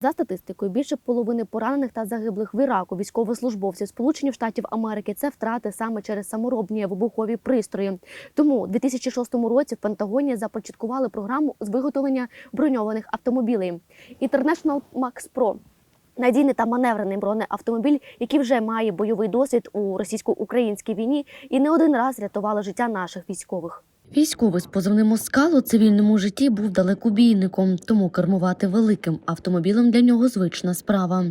За статистикою, більше половини поранених та загиблих в Іраку військовослужбовців Сполучених Штатів Америки це втрати саме через саморобні вибухові пристрої. Тому у 2006 році в Пентагоні започаткували програму з виготовлення броньованих автомобілей. International Max Pro – надійний та маневрений бронеавтомобіль, який вже має бойовий досвід у російсько-українській війні і не один раз рятували життя наших військових. Військовий з позивним «Оскал» у цивільному житті був далекобійником, тому кермувати великим автомобілем для нього звична справа.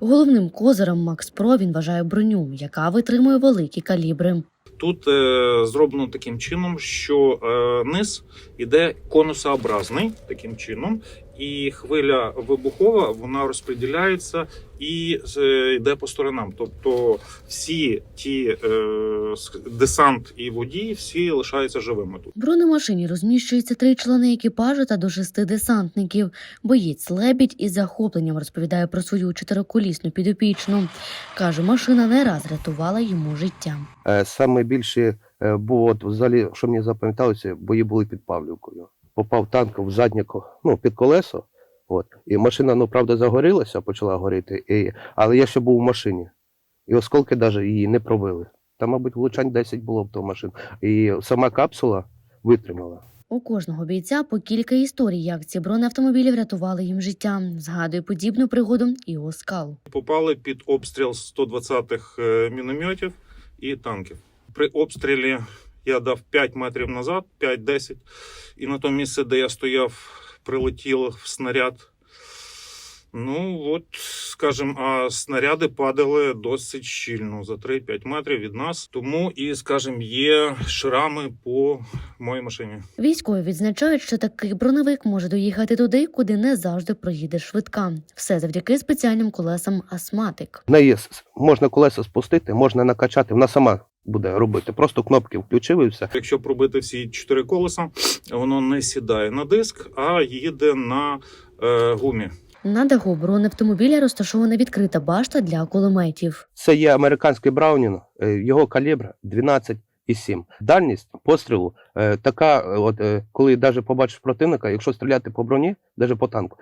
Головним козирем Макс Про він вважає броню, яка витримує великі калібри. Тут е, зроблено таким чином, що е, низ іде конусообразний таким чином, і хвиля вибухова вона розподіляється і е, йде по сторонам. Тобто всі ті е, десант і водії всі лишаються живими тут. В бронемашині розміщуються три члени екіпажу та до шести десантників. Боєць лебідь із захопленням розповідає про свою чотириколісну підопічну. Каже, машина не раз рятувала йому життя. Е, Саме більше е, було от взагалі, що мені запам'яталося, бої були під Павлівкою. Попав танк в заднє ну, під колесо. От. І машина, ну правда, загорілася, почала горіти, і, але я ще був у машині. І осколки навіть її не пробили. Там, мабуть, влучань 10 було в ту машину. І сама капсула витримала. У кожного бійця по кілька історій, як ці бронеавтомобілі врятували їм життя. Згадує подібну пригоду і Оскал. Попали під обстріл 120-х е, мінометів і танків. При обстрілі я дав 5 метрів назад, 5-10, і на тому місце, де я стояв, прилетів снаряд. Ну, от, скажімо, а снаряди падали досить щільно за 3-5 метрів від нас. Тому і, скажімо, є шрами по моїй машині. Військові відзначають, що такий броневик може доїхати туди, куди не завжди проїде швидка. Все завдяки спеціальним колесам Астматик. В неї можна колеса спустити, можна накачати, вона сама буде робити. Просто кнопки включив і все. Якщо пробити всі чотири колеса, воно не сідає на диск, а їде на е, гумі. На даху бронеавтомобіля розташована відкрита башта для кулеметів. Це є американський Браунінг, е, його калібр 12,7. Дальність пострілу е, така, е, от е, коли навіть побачиш противника, якщо стріляти по броні, навіть по танку,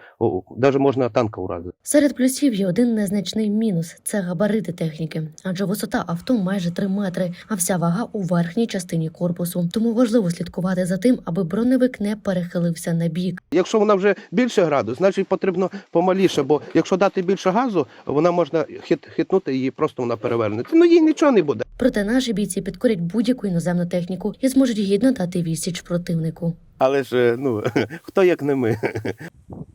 навіть можна танка уразити. Серед плюсів є один незначний мінус це габарити техніки, адже висота авто майже 3 метри, а вся вага у верхній частині корпусу. Тому важливо слідкувати за тим, аби броневик не перехилився на бік. Якщо вона вже більше градус, значить потрібно помаліше, бо якщо дати більше газу, вона можна хит, хитнути її, просто вона перевернеться. Ну їй нічого не буде. Проте наші бійці підкорять будь-яку іноземну техніку і зможуть гідно дати відсіч противнику. Але ж ну хто як не ми.